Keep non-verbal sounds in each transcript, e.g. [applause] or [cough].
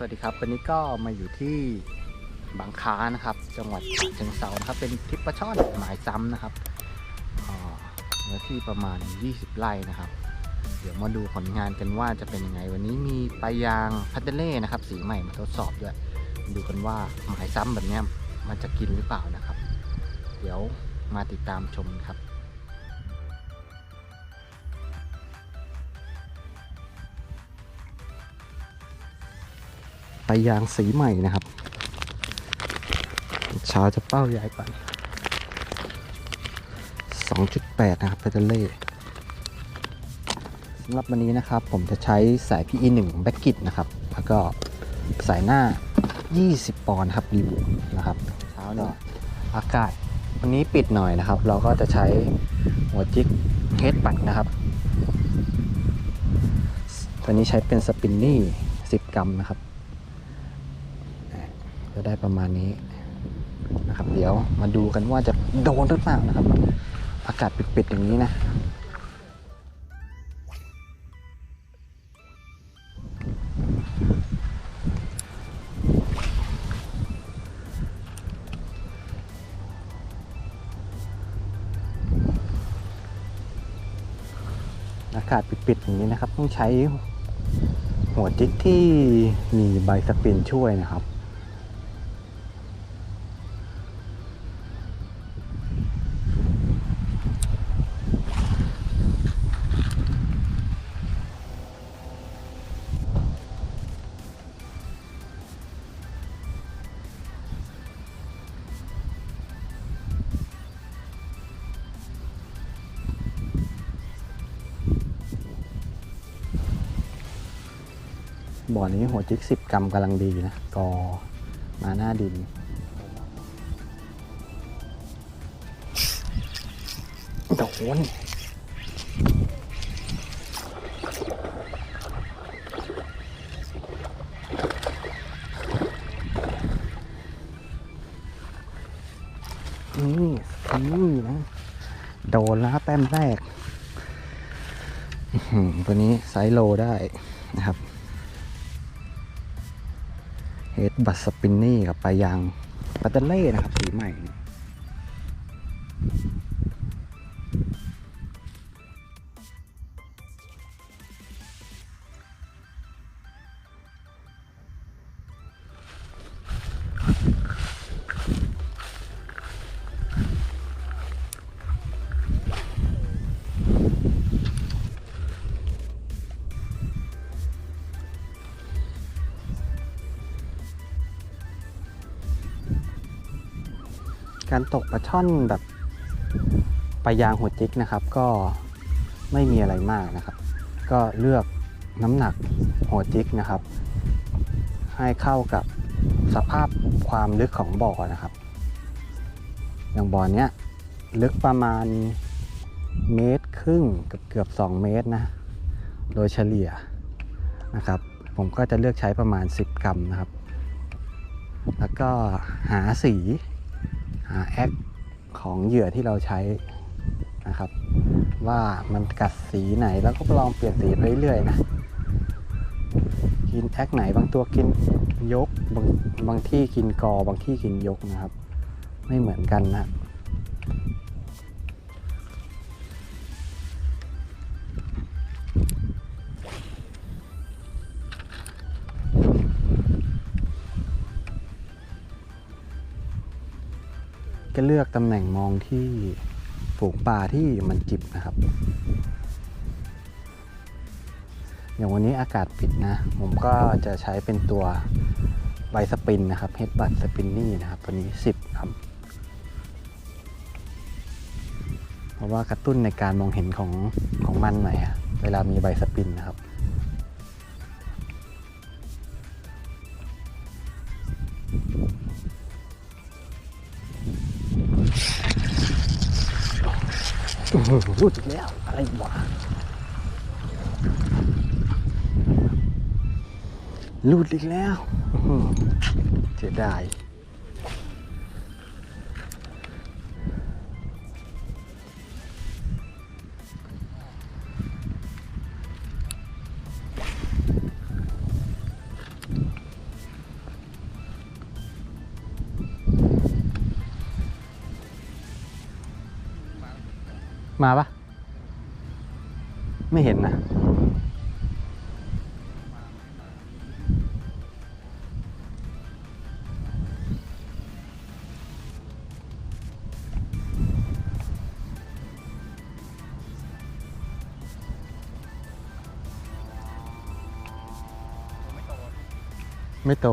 สวัสดีครับ วันนี้ก็มาอยู่ที่บางค้านะครับ จังหวัดฉะเชิงเซานะครับ เป็นทริปปลาช่อนหมายซ้ำนะครับเนื้อที่ประมาณ 20 ไร่นะครับ เดี๋ยวมาดูผลงานกันว่าจะเป็นยังไง วันนี้มีปลายางพัตเตเล่นะครับ สีใหม่มาทดสอบด้วย ดูกันว่าหมายซ้ำแบบนี้มันจะกินหรือเปล่านะครับ เดี๋ยวมาติดตามชมครับ ไปยางสีใหม่นะครับ เช้าจะเป้าใหญ่ก่อน2.8 นะครับเปเตเล่สำหรับวันนี้นะครับ ผมจะใช้สาย PE1 แบ็กกิตนะครับ แล้วก็สายหน้า 20 ปอนด์ครับรีวิวนะครับเช้านี้อากาศวันนี้ปิดหน่อยนะครับ เราก็จะใช้หัวจิกเฮดบัตนะครับตัวนี้ใช้เป็นสปินนี่ 10 กรัมนะครับ จะได้ประมาณนี้นะครับ เดี๋ยวมาดูกันว่าจะโดนหรือเปล่านะครับ อากาศปิดๆอย่างนี้นะอากาศปิดๆอย่างนี้นะครับ ต้องใช้หัวจิกที่มีใบสปินช่วยนะครับ บ่อนี้หัวจิกสิบกรัมกำลังดีนะกอมาหน้าดิน โดนนี่นี่นะ โดนแล้วแต้มแรก ตัวนี้ไซส์โลได้นะครับ เฮดบัสสปินนี่กับปลายางปัตเตเล่นะครับสีใหม่ การตกปลาช่อนแบบปลายางหัวจิกนะครับ ก็ไม่มีอะไรมากนะครับ ก็เลือกน้ำหนักหัวจิกนะครับ ให้เข้ากับสภาพความลึกของบ่อนะครับ อย่างบ่อเนี้ยลึกประมาณเมตรครึ่งกือบเกือบสองเมตรนะ โดยเฉลี่ยนะครับ ผมก็จะเลือกใช้ประมาณ 10 กรัมนะครับ แล้วก็หาสี แอคของเหยื่อที่เราใช้นะครับ ว่ามันกัดสีไหนแล้วก็ลองเปลี่ยนสีไปเรื่อยๆนะกินแอคไหนบางตัวกินยกบางบางที่กินกอบางที่กินยกนะครับ ไม่เหมือนกันนะ ก็เลือกตำแหน่งมองที่ฝูงปลาที่มันจิบนะครับ อย่างวันนี้อากาศปิดนะ ผมก็จะใช้เป็นตัวใบสปินนะครับเฮดบัตสปินนี่นะครับตัวนี้ 10 ครับเพราะว่ากระตุ้นในการมองเห็นของของมันหน่อยอะเวลามีใบสปินนะครับ ลูดถึงแล้ว อะไรวะรูดอีกแล้วอื้อหือเสียดาย มาปะไม่เห็นนะ ไม่โต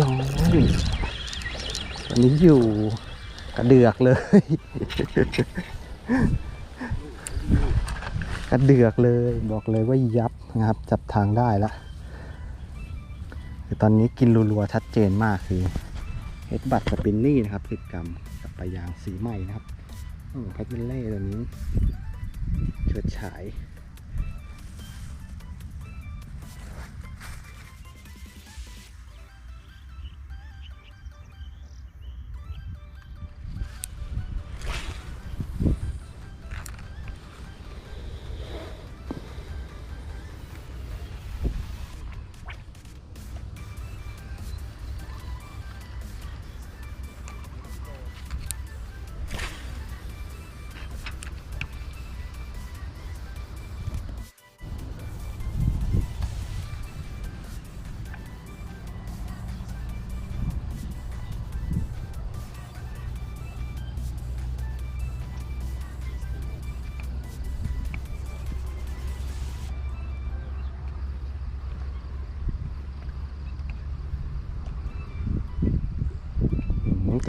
ร้อยวันนี้อยู่กระเดือกเลย กระเดือกเลย บอกเลยว่ายับนะครับ จับทางได้แล้วคือตอนนี้กินรัวๆ ชัดเจนมากคือเฮดบัตสปินนี่นะครับ10กรัมกับปลายางสีใหม่นะครับแพทเมนเล่ตัวนี้เฉิดฉาย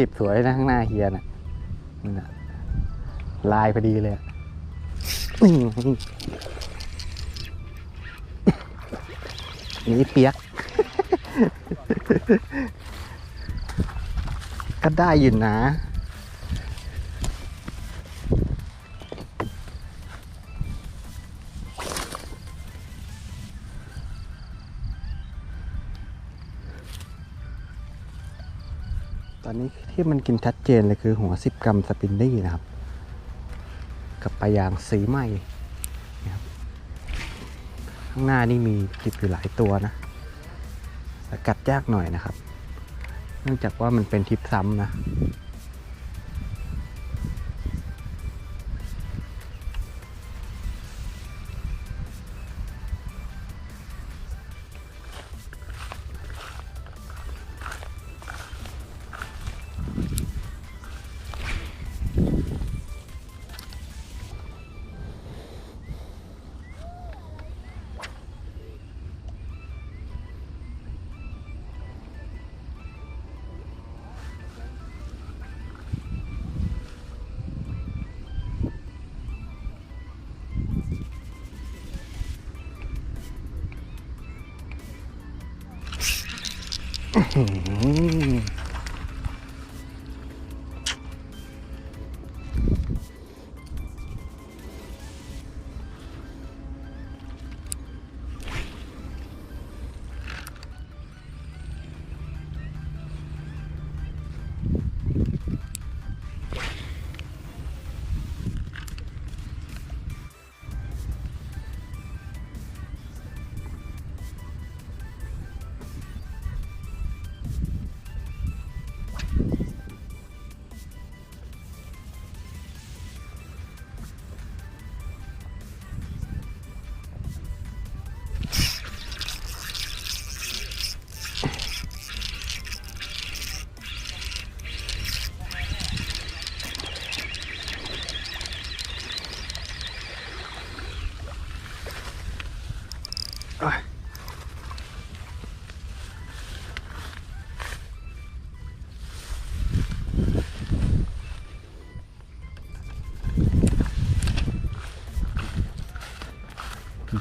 ิบสวยนะข้างหน้าเฮียน่ะนี่นน่ะลายพอดีเลยนี่นี่เปียก ก็ได้อยู่นะ ที่มันกินชัดเจนเลยคือหัว 10 กรัมสปินนี่นะครับ กับปลายางสีไหมนะครับข้างหน้านี่มีคลิปอยู่หลายตัวนะแต่กัดยากหน่อยนะครับ เนื่องจากว่ามันเป็นทิปซ้ำนะ mm-hmm [laughs]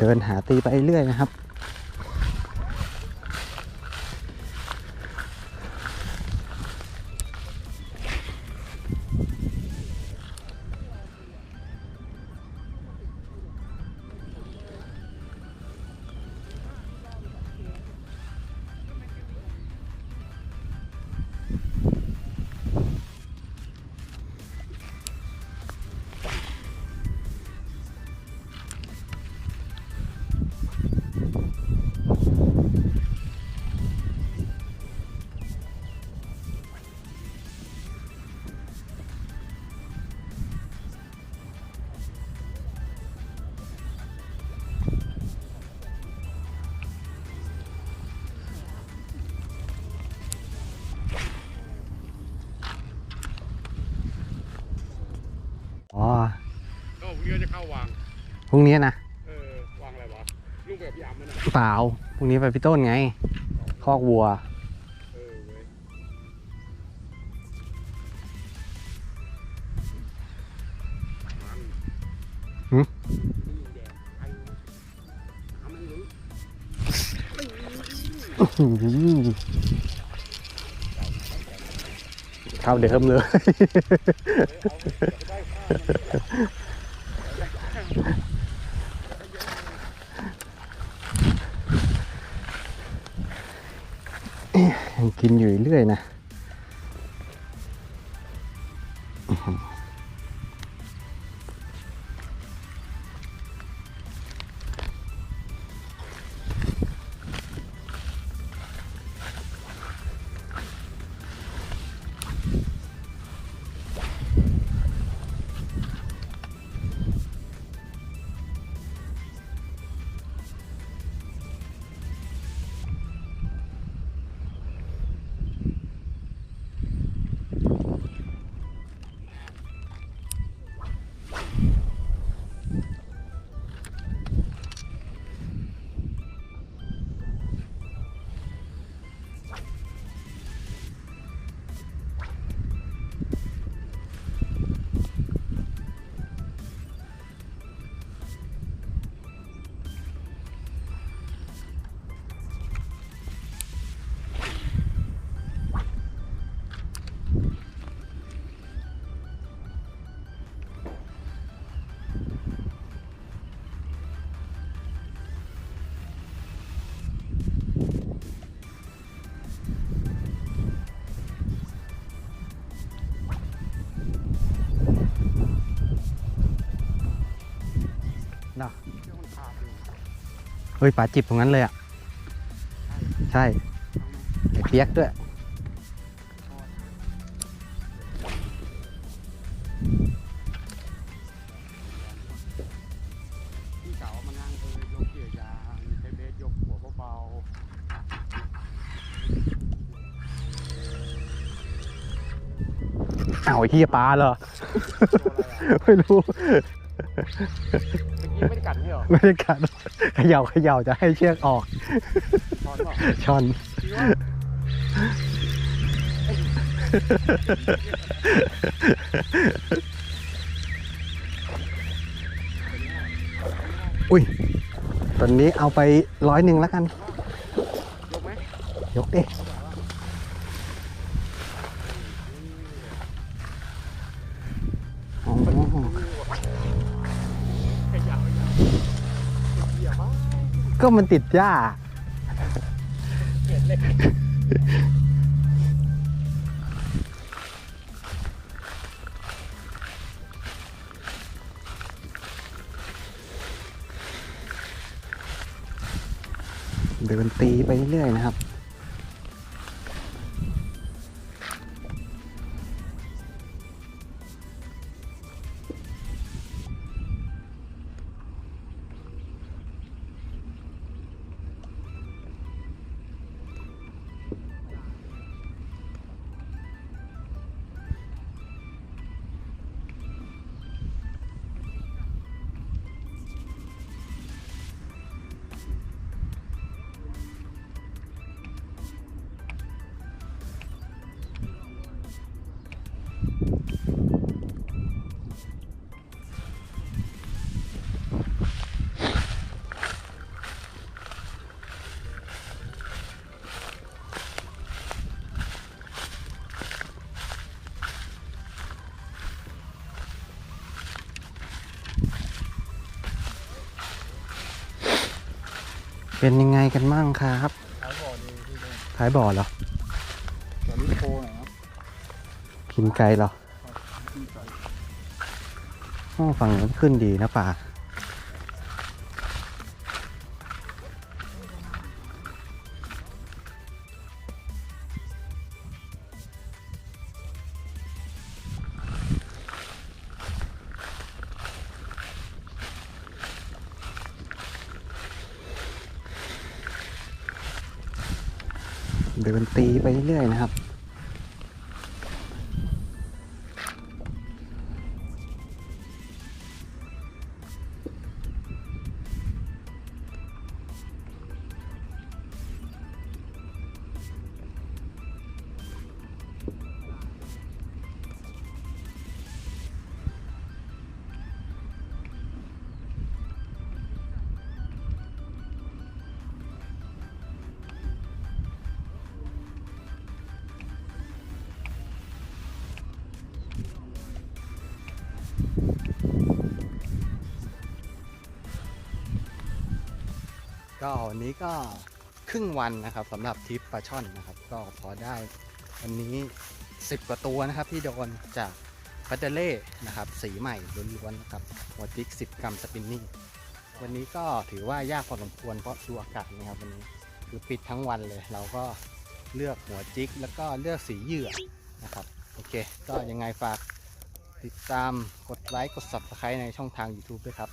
เดินหาตีไปเรื่อยนะครับ พรุ่งนี้นะเออวางอะไรวะลูกแบบพี่อ่ำมันนะเปล่าพรุ่งนี้ไปพี่ต้นไง คอกวัว เออเว้ยมันหึนี่แดงไอ้หามันหรือเข้าเดิมเลย ยังกินอยู่เรื่อยนะ เฮ้ยป๋าจิบตรงนั้นเลยอะ ใช่ไอ้เปียกด้วย พี่เก๋ามานั่งเออยกเกี่ยวยางใช้เบสยกหัวเบาอ้าวไอ้เฮียปลาเหรอๆตัวอะไรอะไม่รู้เมื่อกี้ไม่ได้กัดใช่เหรอไม่ได้กัดเขย่าเขย่าจะให้เชือกออกตอนบอกช่อนคิดว่าอุ้ยตอนนี้เอาไปร้อยหนึ่งแล้วกัน ยกไหมยกดิ ก็มันติดหญ้าเกลียดเลยเดินตีไปเรื่อยนะครับ เป็นยังไงกันมั่งครับขายบ่อดีที่นี่ท้ายบ่อเหรอตอนนี้โคหน่อยครับกินไก่เหรอห้องฝั่งนู้นขึ้นดีนะป่า เดินตีไปเรื่อยนะครับ ก็วันนี้ก็ครึ่งวันนะครับสำหรับทริปปลาช่อนนะครับ ก็พอได้วันนี้ 10 กว่าตัวนะครับ ที่โดนจากพัตเตเล่นะครับ สีใหม่ล้วนๆนะครับหัวจิก10 กรัมสปินนิ่วันนี้ก็ถือว่ายากพอสมควรเพราะดูอากาศนะครับวันนี้คือปิดทั้งวันเลย เราก็เลือกหัวจิก แล้วก็เลือกสีเหยื่อนะครับโอเค ก็ยังไงฝากติดตามกดไลค์กด subscribe ในช่องทาง YouTube ด้วยครับ